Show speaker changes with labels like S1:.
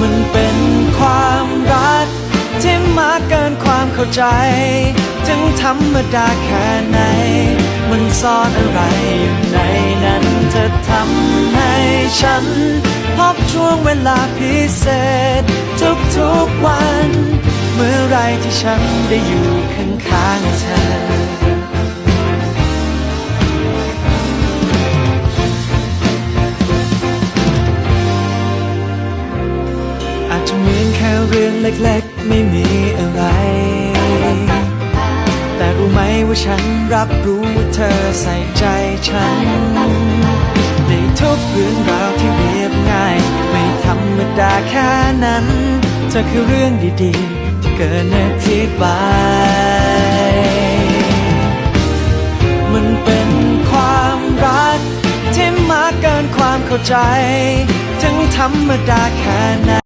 S1: มันเป็นความรัก ที่มากเกินความเข้าใจ ถึงธรรมดาแค่ไหน มันซ่อนอะไรอยู่ในนั้น เธอทำให้ฉัน พบช่วงเวลาพิเศษ ทุกๆวัน เมื่อไรที่ฉันได้อยู่ข้างๆเธอ จะเหมือนแค่เรื่องเล็กๆ ไม่มีอะไร แต่รู้ไหมว่าฉันรับรู้ว่าเธอใส่ใจฉัน ในทุกเรื่องราวที่เรียบง่าย ไม่ธรรมดาแค่นั้น เธอคือเรื่องดีๆ ที่เกินอธิบาย มันเป็นความรักที่มากเกินความเข้าใจ ถึงธรรมดาแค่ไหน